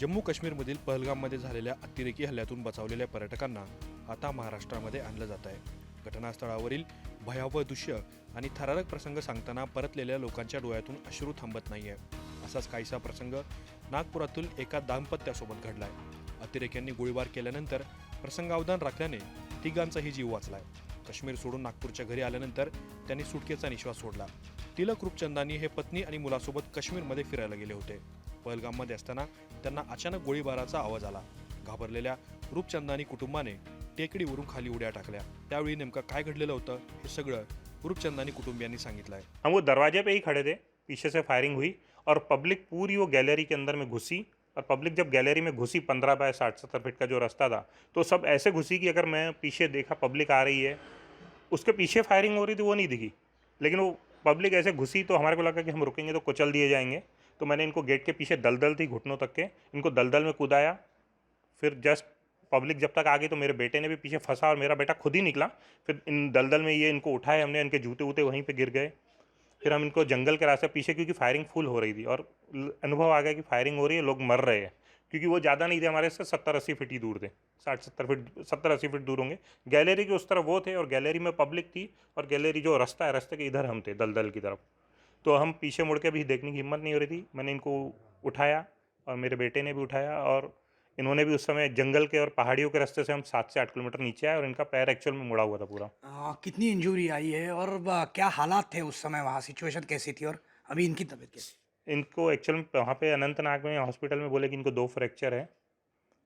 जम्मू काश्मीरमधील पहलगाममध्ये झालेल्या अतिरेकी हल्ल्यातून बचावलेल्या पर्यटकांना आता महाराष्ट्रामध्ये आणलं जात आहे. घटनास्थळावरील भयावह दृश्य आणि थरारक प्रसंग सांगताना परतलेल्या लोकांच्या डोळ्यातून अश्रू थांबत नाही आहे असाच काहीसा प्रसंग नागपुरातील एका दाम्पत्यासोबत घडलाय. अतिरेक्यांनी गोळीबार केल्यानंतर प्रसंगावधान राखल्याने तिघांचाही जीव वाचलाय. काश्मीर सोडून नागपूरच्या घरी आल्यानंतर त्यांनी सुटकेचा निश्वास सोडला. तिलक रूपचंदानी हे पत्नी आणि मुलासोबत काश्मीरमध्ये फिरायला गेले होते. पहलगाममध्ये असताना त्यांना अचानक गोळीबाराचा आवाज़ आला. घाबरलेल्या रूपचंदानी कुटुंबाने टेकडीवरून खाली उड्या टाकल्या. त्यावेळी नेमकं काय घडलेलं होतं हे सगळं रूपचंदानी कुटुंबियांनी सांगितलं आहे हम वो दरवाजे पे ही खड़े थे. पीछे से फायरिंग हुई और पब्लिक पूरी वो गैलरी के अंदर में घुसी और पब्लिक जब गैलरी में घुसी पंद्रह बाय साठ, सत्तर फीट का जो रास्ता था तो सब ऐसे घुसी कि अगर मैं पीछे देखा पब्लिक आ रही है, उसके पीछे फायरिंग हो रही थी, वो नहीं दिखी। लेकिन वो पब्लिक ऐसे घुसी तो हमारे को लगा कि हम रुकेंगे तो कुचल दिए जाएँगे। तो मैंने इनको गेट के पीछे दलदल थी घुटनों तक के। इनको दलदल में कूदाया। फिर जस्ट पब्लिक जब तक आ गई तो मेरे बेटे ने भी पीछे फंसा और मेरा बेटा खुद ही निकला। फिर इन दलदल में ये इनको उठाए हमने, इनके जूते वूते वहीं पे गिर गए। फिर हम इनको जंगल के रास्ते पीछे क्योंकि फायरिंग फुल हो रही थी और अनुभव आ गया कि फायरिंग हो रही है, लोग मर रहे हैं। क्योंकि वो ज़्यादा नहीं थे हमारे से, सत्तर अस्सी फीट ही दूर थे। साठ, सत्तर फीट, सत्तर अस्सी फीट दूर होंगे। गैलरी के उस तरफ़ वो थे और गैलरी में पब्लिक थी और गैलरी जो रास्ता है, रास्ते के इधर हम थे, दलदल की तरफ़। तो हम पीछे मुड़ के भी देखने की हिम्मत नहीं हो रही थी। मैंने इनको उठाया और मेरे बेटे ने भी उठाया और इन्होंने भी उस समय जंगल के और पहाड़ियों के रास्ते से हम सात से आठ किलोमीटर नीचे आए और इनका पैर एक्चुअल में मुड़ा हुआ था पूरा। आ, कितनी इंजरी आई है और क्या हालात थे उस समय वहाँ? सिचुएशन कैसी थी और अभी इनकी तबीयत कैसी इनको एक्चुअल में वहाँ पे अनंतनाग में हॉस्पिटल में बोले कि इनको दो फ्रैक्चर है।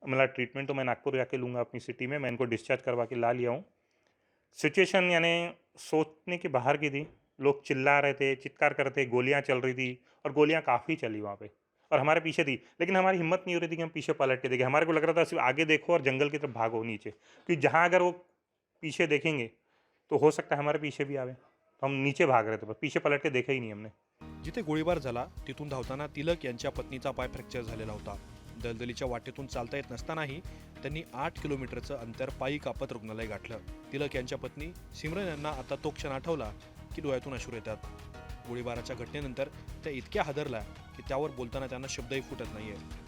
मतलब ट्रीटमेंट तो मैं नागपुर जाके लूँगा अपनी सिटी में। मैं इनको डिस्चार्ज करवा के ला लिया हूँ। सिचुएशन यानी सोचने के बाहर की थी। लोग चिल्ला रहे थे चित्कार कर रहे थे गोलियाँ चल रही थी और गोलियाँ काफ़ी चली वहाँ पे और हमारे पीछे थी। लेकिन हमारी हिम्मत नहीं हो रही थी कि हम पीछे पलट के देखें। हमारे को लग रहा था सिर्फ आगे देखो और जंगल की तरफ भागो नीचे क्योंकि जहाँ अगर वो पीछे देखेंगे तो हो सकता है हमारे पीछे भी आवे। तो हम नीचे भाग रहे थे पर पीछे पलट के देखा ही नहीं हमने। जिथे गोळीबार झाला तिथून धावताना तिलक यांच्या पत्नीचा पाय फ्रॅक्चर झालेला होता. दलदलीच्या वाटेतून चालता येत नसतानाही त्यांनी आठ किलोमीटरचं अंतर पायी कापत रुग्णालय गाठलं. तिलक यांच्या पत्नी सिमरन यांना आता तो क्षण आठवला की डोळ्यातून अश्रू येतात. गोळीबाराच्या घटनेनंतर त्या इतक्या हादरल्या की त्यावर बोलताना त्यांना शब्दही फुटत नाहीये.